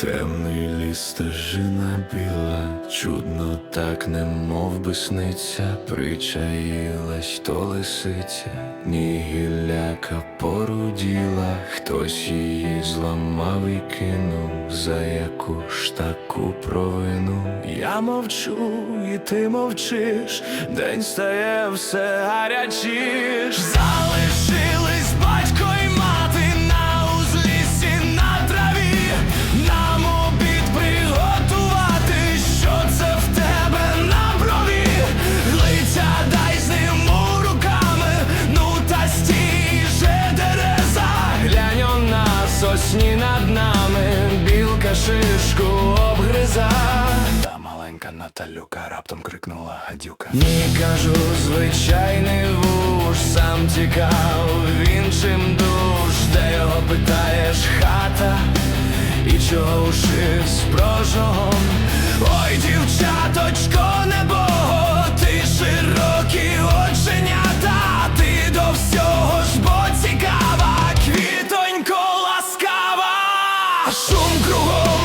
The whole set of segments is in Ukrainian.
Темний ліс стежина біла, чудно так, не мов би сниться, причаїлась то лисиця, ні гілляка поруділа, хтось її зламав і кинув, за яку ж таку провину. Я мовчу, і ти мовчиш, день стає все гарячіш. Залишились шишку обгриза. Та маленька Наталюка раптом крикнула гадюка. Ні, кажу, звичайний вуж, сам тікав, він чим душ, де його питаєш хата, і чого ушив з прожогом. Кругом,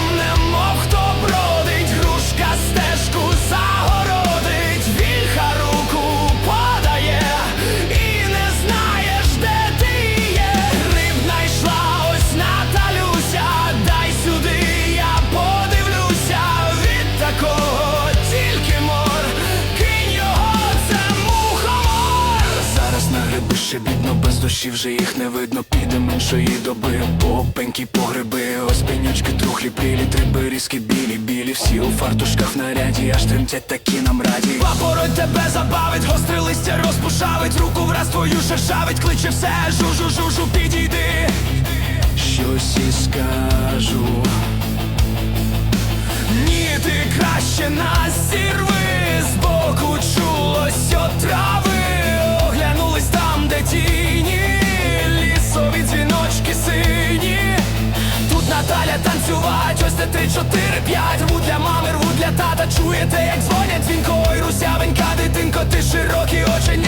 бідно, вже їх не видно, підемо іншої доби, попенькі погреби, ось пенючки трухлі, білі, три берізки білі, білі, всі у фартушках наряді, аж тремтять такі нам раді. Папороть тебе забавить, гостре листя розпушавить, руку враз твою шершавить, кличе все, жу-жу-жу-жу, підійди. Щось і скажу. Ні, ти краще нас зірви Збоку ось де три, чотири, п'ять Рву для мами, рву для тата. Чуєте, як дзвонять дзвінко Ой, русявенька, дитинко, ти широкі оченята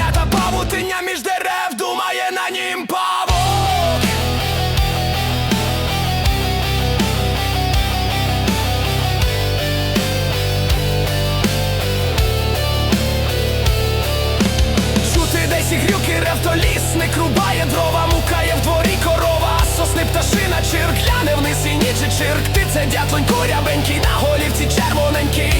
пташина, чирк, гляне вниз і нічий чирк, ти це дятлонько курявенький, на голівці червоненький.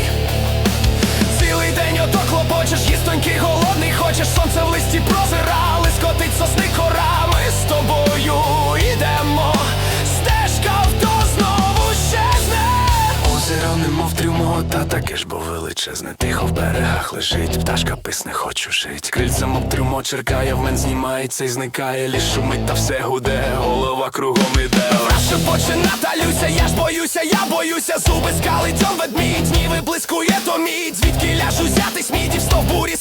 Цілий день ото клопочеш, їстонький, голодний, хочеш. Сонце в листі прозира, лискотить сосни кора, бо Тихо в берегах лежить, пташка писне, хочу жить. Крильцем об трюмо черкає, в мен знімається і зникає Ліс. Шумить та все гуде, голова кругом іде. Враз шепоче Наталюся, я ж боюся, я боюся. Зуби скалить он ведмідь, ні виблискує то мідь. Звідки ляжу узятись смідів в стовбурі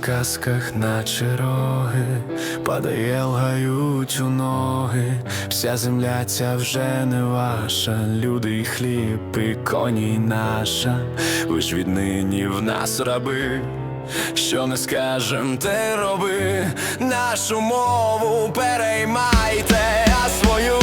Касках, наче роги, падає, лгають у ноги, вся земля ця вже не ваша, люди і хліб, і коні й наша, ви ж віднині в нас раби. Що не скажем, те роби, нашу мову переймайте, а свою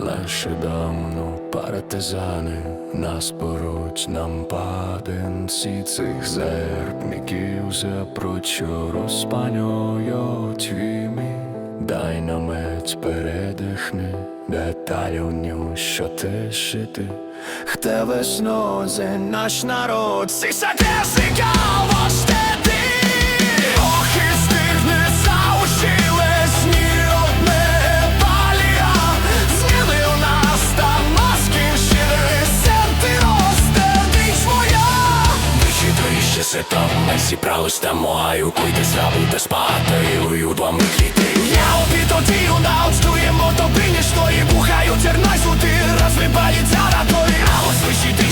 стану партизани, нас поруч нам паденці цих зербників запрочу розпанюють вімі. Дай намець передихни, деталю ню, що ти шити. Хте веснози наш народ, Сиса цікаво Ми зібрались там маю Куйте забудьте спати і Я научтуємо бухаю терной суди Розвибається радої А ось вищі ти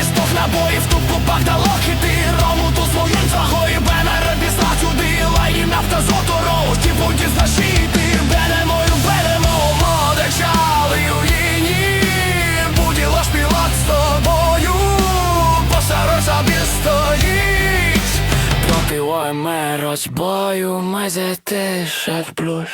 із двох набоїв Тут купак дало хити Рому ту своїм твого І бенер післа сюди Лайні нафта зоторо Ті будь знашити Бенемо розбою те, шеф плюс